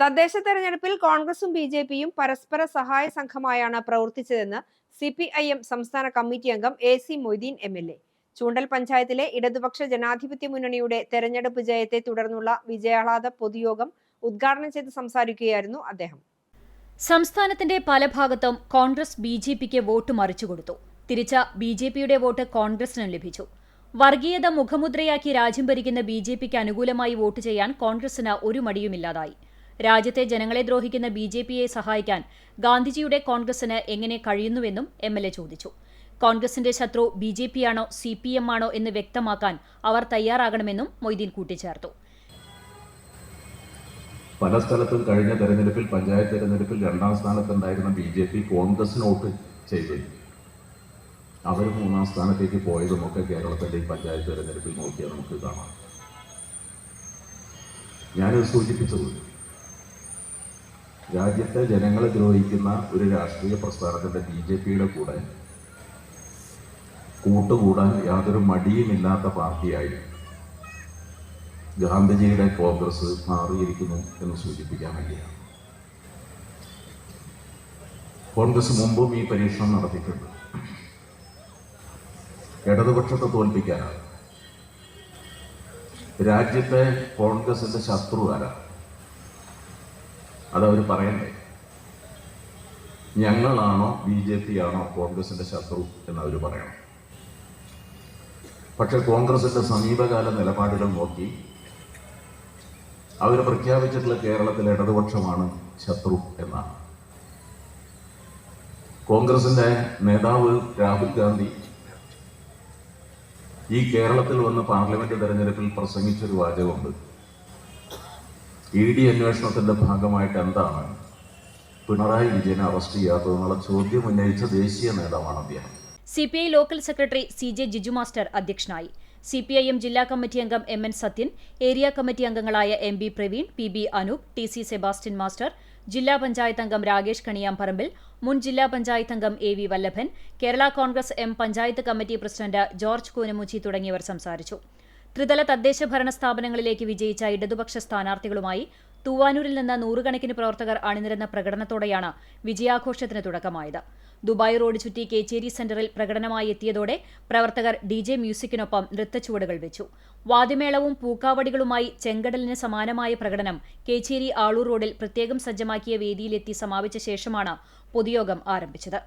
തദ്ദേശ തെരഞ്ഞെടുപ്പിൽ കോൺഗ്രസും ബി ജെ പിയും പരസ്പര സഹായ സംഘമായാണ് പ്രവർത്തിച്ചതെന്ന് സി പി ഐ എം സംസ്ഥാന കമ്മിറ്റി അംഗം A C Moideen M L A. Choondal പഞ്ചായത്തിലെ ഇടതുപക്ഷ ജനാധിപത്യ മുന്നണിയുടെ തെരഞ്ഞെടുപ്പ് ജയത്തെ തുടർന്നുള്ള വിജയാഹ്ലാദ പൊതുയോഗം ഉദ്ഘാടനം ചെയ്ത് സംസാരിക്കുകയായിരുന്നു അദ്ദേഹം. സംസ്ഥാനത്തിന്റെ പല ഭാഗത്തും കോൺഗ്രസ് ബി ജെ പിക്ക് വോട്ട് മറിച്ചുകൊടുത്തു തിരിച്ച ബി ജെ പിയുടെ വോട്ട് കോൺഗ്രസിനും ലഭിച്ചു. വർഗീയത മുഖമുദ്രയാക്കി രാജ്യം ഭരിക്കുന്ന ബി ജെ പിക്ക് അനുകൂലമായി വോട്ട് ചെയ്യാൻ കോൺഗ്രസിന് ഒരു മടിയുമില്ലാതായി. രാജ്യത്തെ ജനങ്ങളെ ദ്രോഹിക്കുന്ന ബി ജെ പിയെ സഹായിക്കാൻ ഗാന്ധിജിയുടെ കോൺഗ്രസിന് എങ്ങനെ കഴിയുന്നുവെന്നും എം എൽ എ ചോദിച്ചു. കോൺഗ്രസിന്റെ ശത്രു ബി ജെ പിയാണോ സി പി എം ആണോ എന്ന് വ്യക്തമാക്കാൻ അവർ തയ്യാറാകണമെന്നും മൊയ്തീൻ കൂട്ടിച്ചേർത്തു. പല സ്ഥലത്തും കഴിഞ്ഞ തെരഞ്ഞെടുപ്പിൽ പഞ്ചായത്ത് തെരഞ്ഞെടുപ്പിൽ രണ്ടാം സ്ഥാനത്തുണ്ടായിരുന്ന ബി ജെ പി കോൺഗ്രസിന് വോട്ട് ചെയ്തു. അവർ മൂന്നാം സ്ഥാനത്തേക്ക് പോയതുമൊക്കെ കേരളത്തിന്റെ പഞ്ചായത്ത് തെരഞ്ഞെടുപ്പിൽ നോക്കിയാൽ നമുക്ക് കാണാം. ഞാനത് സൂചിപ്പിച്ചത് രാജ്യത്തെ ജനങ്ങളെ ദ്രോഹിക്കുന്ന ഒരു രാഷ്ട്രീയ പ്രസ്ഥാനത്തിന്റെ ബി ജെ പിയുടെ കൂടെ കൂട്ടുകൂടാൻ യാതൊരു മടിയുമില്ലാത്ത പാർട്ടിയായി ഗാന്ധിജിയുടെ കോൺഗ്രസ് മാറിയിരിക്കുന്നു എന്ന് സൂചിപ്പിക്കാൻ വേണ്ടിയാണ് കോൺഗ്രസ് മുമ്പും ഈ പരീക്ഷണം നടത്തിയിട്ടുണ്ട്. ഇടതുപക്ഷത്തെ തോൽപ്പിക്കാനാണ്. രാജ്യത്തെ കോൺഗ്രസിന്റെ ശത്രു ആരാണ് അതവർ പറയണ്ടേ? ഞങ്ങളാണോ ബി ജെ പി ആണോ കോൺഗ്രസിന്റെ ശത്രു എന്നവർ പറയണം. പക്ഷെ കോൺഗ്രസിന്റെ സമീപകാല നിലപാടുകൾ നോക്കി അവർ പ്രഖ്യാപിച്ചിട്ടുള്ള കേരളത്തിലെ ഇടതുപക്ഷമാണ് ശത്രു എന്നാണ്. കോൺഗ്രസിന്റെ നേതാവ് രാഹുൽ ഗാന്ധി ഈ കേരളത്തിൽ വന്ന് പാർലമെന്റ് തെരഞ്ഞെടുപ്പിൽ പ്രസംഗിച്ചൊരു വാചകമുണ്ട്. ഇ ഡി അന്വേഷണത്തിന്റെ ഭാഗമായിട്ട് എന്താണ് പിണറായി വിജയനെ അറസ്റ്റ് ചെയ്യാത്തതെന്നുള്ള ചോദ്യം ഉന്നയിച്ച ദേശീയ നേതാവാണ് അദ്ദേഹം. C P I local secretary C J Jiju master അധ്യക്ഷനായി. സി പി ഐ എം ജില്ലാ കമ്മിറ്റി അംഗം M N Sathyan area committee അംഗങ്ങളായ M B Praveen P B Anoop T C Sebastian master ജില്ലാ പഞ്ചായത്ത് അംഗം രാകേഷ് കണിയാമ്പറമ്പിൽ മുൻ ജില്ലാ പഞ്ചായത്ത് അംഗം A V Vallabhan Kerala Congress M panchayat committee president George Koonamuchi തുടങ്ങിയവർ സംസാരിച്ചു. ത്രിതല തദ്ദേശ ഭരണ സ്ഥാപനങ്ങളിലേക്ക് വിജയിച്ച ഇടതുപക്ഷ സ്ഥാനാർത്ഥികളുമായി തൂവാനൂരിൽ നിന്ന് നൂറുകണക്കിന് പ്രവർത്തകർ അണിനിരന്ന പ്രകടനത്തോടെയാണ് വിജയാഘോഷത്തിന് തുടക്കമായത്. ദുബായ് റോഡ് ചുറ്റി കേച്ചേരി സെന്ററിൽ പ്രകടനമായി എത്തിയതോടെ പ്രവർത്തകർ ഡി ജെ മ്യൂസിക്കിനൊപ്പം നൃത്തച്ചുവടുകൾ വെച്ചു. വാദിമേളവും പൂക്കാവടികളുമായി ചെങ്കടലിന് സമാനമായ പ്രകടനം കേച്ചേരി ആളൂർ റോഡിൽ പ്രത്യേകം സജ്ജമാക്കിയ വേദിയിലെത്തി സമാപിച്ച ശേഷമാണ് പൊതുയോഗം ആരംഭിച്ചത്.